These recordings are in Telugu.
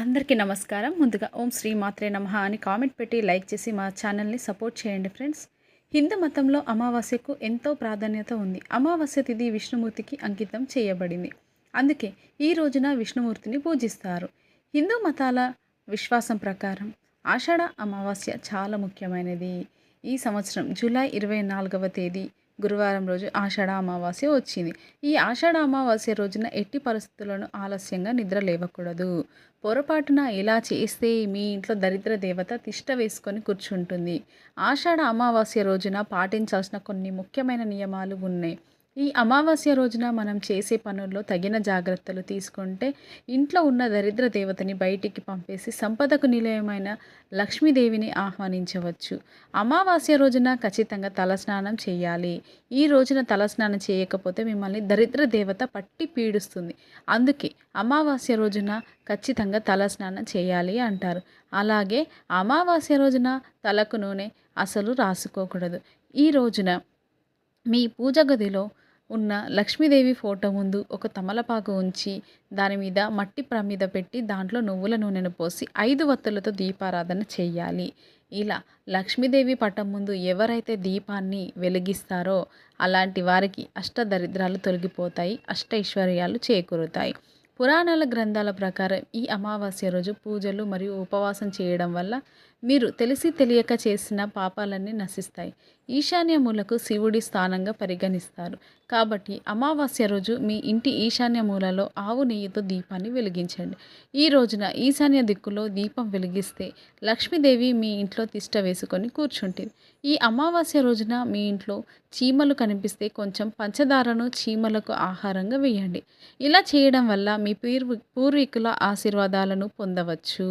అందరికీ నమస్కారం. ముందుగా ఓం శ్రీ మాత్రే నమః అని కామెంట్ పెట్టి లైక్ చేసి మా ఛానల్ని సపోర్ట్ చేయండి ఫ్రెండ్స్. హిందూ మతంలో అమావాస్యకు ఎంతో ప్రాధాన్యత ఉంది. అమావాస్య తిథి విష్ణుమూర్తికి అంకితం చేయబడింది. అందుకే ఈ రోజున విష్ణుమూర్తిని పూజిస్తారు. హిందూ మతాల విశ్వాసం ప్రకారం ఆషాఢ అమావాస్య చాలా ముఖ్యమైనది. ఈ సంవత్సరం జూలై ఇరవై నాలుగవ తేదీ గురువారం రోజు ఆషాఢ అమావాస్య వచ్చింది. ఈ ఆషాఢ అమావాస్య రోజున ఎట్టి పరిస్థితులను ఆలస్యంగా నిద్ర లేవకూడదు. పొరపాటున ఇలా చేస్తే మీ ఇంట్లో దరిద్ర దేవత తిష్ట వేసుకొని కూర్చుంటుంది. ఆషాఢ అమావాస్య రోజున పాటించాల్సిన కొన్ని ముఖ్యమైన నియమాలు ఉన్నాయి. ఈ అమావాస్య రోజున మనం చేసే పనుల్లో తగిన జాగ్రత్తలు తీసుకుంటే ఇంట్లో ఉన్న దరిద్ర దేవతని బయటికి పంపేసి సంపదకు నిలయమైన లక్ష్మీదేవిని ఆహ్వానించవచ్చు. అమావాస్య రోజున ఖచ్చితంగా తలస్నానం చేయాలి. ఈ రోజున తలస్నానం చేయకపోతే మిమ్మల్ని దరిద్ర దేవత పట్టి పీడిస్తుంది. అందుకే అమావాస్య రోజున ఖచ్చితంగా తలస్నానం చేయాలి అంటారు. అలాగే అమావాస్య రోజున తలకు నూనె అసలు రాసుకోకూడదు. ఈ రోజున మీ పూజ గదిలో ఉన్న లక్ష్మీదేవి ఫోటో ముందు ఒక తమలపాకు ఉంచి దాని మీద మట్టి ప్రమిద పెట్టి దాంట్లో నువ్వుల నూనెను పోసి ఐదు వత్తులతో దీపారాధన చేయాలి. ఇలా లక్ష్మీదేవి పటం ముందు ఎవరైతే దీపాన్ని వెలిగిస్తారో అలాంటి వారికి అష్ట దరిద్రాలు తొలగిపోతాయి అష్టైశ్వర్యాలు చేకూరుతాయి. పురాణాల గ్రంథాల ప్రకారం ఈ అమావాస్య రోజు పూజలు మరియు ఉపవాసం చేయడం వల్ల మీరు తెలిసి తెలియక చేసిన పాపాలన్నీ నశిస్తాయి. ఈశాన్య మూలకు శివుడి స్థానంగా పరిగణిస్తారు. కాబట్టి అమావాస్య రోజు మీ ఇంటి ఈశాన్య మూలలో ఆవు నెయ్యితో దీపాన్ని వెలిగించండి. ఈ రోజున ఈశాన్య దిక్కులో దీపం వెలిగిస్తే లక్ష్మీదేవి మీ ఇంట్లో తిష్ట వేసుకొని కూర్చుంటుంది. ఈ అమావాస్య రోజున మీ ఇంట్లో చీమలు కనిపిస్తే కొంచెం పంచదారను చీమలకు ఆహారంగా వేయండి. ఇలా చేయడం వల్ల మీ పూర్వీ పూర్వీకుల ఆశీర్వాదాలను పొందవచ్చు.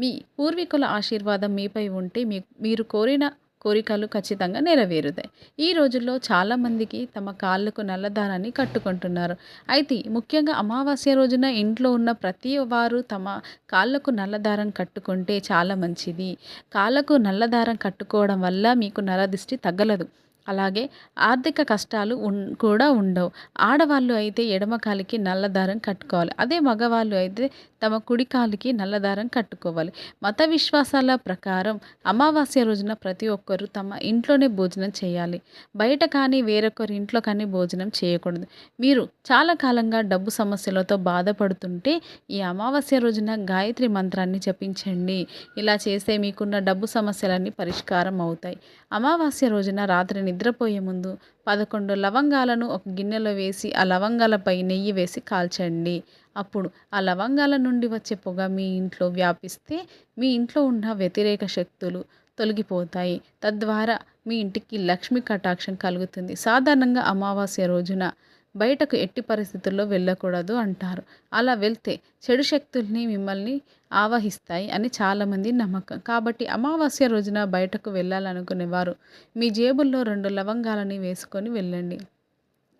మీ పూర్వీకుల ఆశీర్వాదం మీపై ఉంటే మీ మీరు కోరిన కోరికలు ఖచ్చితంగా నెరవేరుతాయి. ఈ రోజుల్లో చాలామందికి తమ కాళ్ళకు నల్లదారాన్ని కట్టుకుంటున్నారు. అయితే ముఖ్యంగా అమావాస్య రోజున ఇంట్లో ఉన్న ప్రతి వారు తమ కాళ్ళకు నల్లదారం కట్టుకుంటే చాలా మంచిది. కాళ్ళకు నల్లదారం కట్టుకోవడం వల్ల మీకు నరదిష్టి తగ్గలదు. అలాగే ఆర్థిక కష్టాలు కూడా ఉండవు. ఆడవాళ్ళు అయితే ఎడమ కాలికి నల్లదారం కట్టుకోవాలి. అదే మగవాళ్ళు అయితే తమ కుడి కాలికి నల్లదారం కట్టుకోవాలి. మత విశ్వాసాల ప్రకారం అమావాస్య రోజున ప్రతి ఒక్కరూ తమ ఇంట్లోనే భోజనం చేయాలి. బయట కానీ వేరొకరి ఇంట్లో కానీ భోజనం చేయకూడదు. మీరు చాలా కాలంగా డబ్బు సమస్యలతో బాధపడుతుంటే ఈ అమావాస్య రోజున గాయత్రి మంత్రాన్ని జపించండి. ఇలా చేస్తే మీకున్న డబ్బు సమస్యలన్నీ పరిష్కారం అవుతాయి. అమావాస్య రోజున రాత్రి నిద్రపోయే ముందు పదకొండు లవంగాలను ఒక గిన్నెలో వేసి ఆ లవంగాలపై నెయ్యి వేసి కాల్చండి. అప్పుడు ఆ లవంగాల నుండి వచ్చే పొగ మీ ఇంట్లో వ్యాపిస్తే మీ ఇంట్లో ఉన్న వ్యతిరేక శక్తులు తొలగిపోతాయి. తద్వారా మీ ఇంటికి లక్ష్మీ కటాక్షం కలుగుతుంది. సాధారణంగా అమావాస్య రోజున బయటకు ఎట్టి పరిస్థితుల్లో వెళ్ళకూడదు అంటారు. అలా వెళ్తే చెడు శక్తుల్ని మిమ్మల్ని ఆవహిస్తాయి అని చాలామంది నమ్మకం. కాబట్టి అమావాస్య రోజున బయటకు వెళ్ళాలనుకునేవారు మీ జేబుల్లో రెండు లవంగాలని వేసుకొని వెళ్ళండి.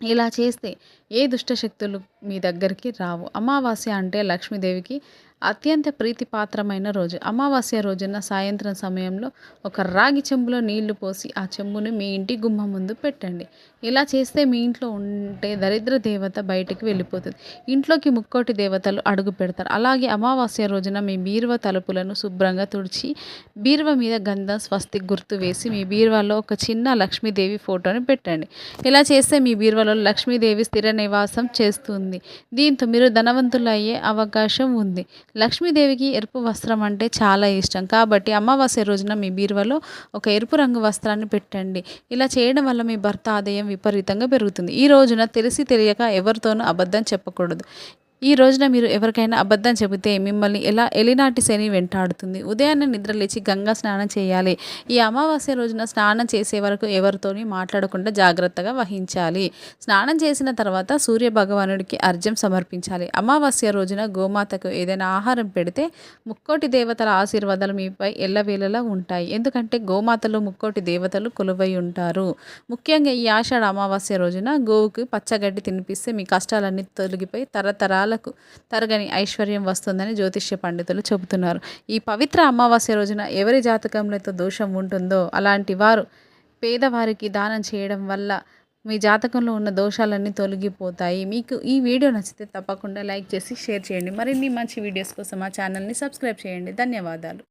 ఇలా చేస్తే ఏ దుష్టశక్తులు మీ దగ్గరికి రావు. అమావాస్య అంటే లక్ష్మీదేవికి అత్యంత ప్రీతిపాత్రమైన రోజు. అమావాస్య రోజున సాయంత్రం సమయంలో ఒక రాగి చెంబులో నీళ్ళు పోసి ఆ చెంబుని మీ ఇంటి గుమ్మ ముందు పెట్టండి. ఇలా చేస్తే మీ ఇంట్లో ఉంటే దరిద్ర దేవత బయటికి వెళ్ళిపోతుంది. ఇంట్లోకి ముక్కోటి దేవతలు అడుగు పెడతారు. అలాగే అమావాస్య రోజున మీ బీరువ తలుపులను శుభ్రంగా తుడిచి బీరువ మీద గంధం స్వస్తి గుర్తు వేసి మీ బీరువాలో ఒక చిన్న లక్ష్మీదేవి ఫోటోని పెట్టండి. ఇలా చేస్తే మీ బీరువాలో లక్ష్మీదేవి స్థిర నివాసం చేస్తుంది. దీంతో మీరు ధనవంతులు అయ్యే అవకాశం ఉంది. లక్ష్మీదేవికి ఎరుపు వస్త్రం అంటే చాలా ఇష్టం. కాబట్టి అమావాస్య రోజున మీ బీరువాలో ఒక ఎరుపు రంగు వస్త్రాన్ని పెట్టండి. ఇలా చేయడం వల్ల మీ భర్త ఆదాయం విపరీతంగా పెరుగుతుంది. ఈ రోజున తెలిసి తెలియక ఎవరితోనూ అబద్ధం చెప్పకూడదు. ఈ రోజున మీరు ఎవరికైనా అబద్ధం చెబితే మిమ్మల్ని ఎలా ఎలినాటి శని వెంటాడుతుంది? ఉదయాన్నే నిద్ర లేచి గంగా స్నానం చేయాలి. ఈ అమావాస్య రోజున స్నానం చేసే వరకు ఎవరితోని మాట్లాడకుండా జాగ్రత్తగా వహించాలి. స్నానం చేసిన తర్వాత సూర్య భగవానుడికి అర్ఘ్యం సమర్పించాలి. అమావాస్య రోజున గోమాతకు ఏదైనా ఆహారం పెడితే ముక్కోటి దేవతల ఆశీర్వాదాలు మీపై ఎల్లవేళలా ఉంటాయి. ఎందుకంటే గోమాతలో ముక్కోటి దేవతలు కొలువై ఉంటారు. ముఖ్యంగా ఈ ఆషాఢ అమావాస్య రోజున గోవుకి పచ్చగడ్డి తినిపిస్తే మీ కష్టాలన్నీ తొలగిపోయి తరతరాల తరాలకు తరగని ఐశ్వర్యం వస్తుందని జ్యోతిష్య పండితులు చెబుతున్నారు. ఈ పవిత్ర అమావాస్య రోజున ఎవరి జాతకంలో దోషం ఉంటుందో అలాంటి వారు పేదవారికి దానం చేయడం వల్ల మీ జాతకంలో ఉన్న దోషాలన్నీ తొలగిపోతాయి. మీకు ఈ వీడియో నచ్చితే తప్పకుండా లైక్ చేసి షేర్ చేయండి. మరిన్ని మంచి వీడియోస్ కోసం మా ఛానల్ని సబ్స్క్రైబ్ చేయండి. ధన్యవాదాలు.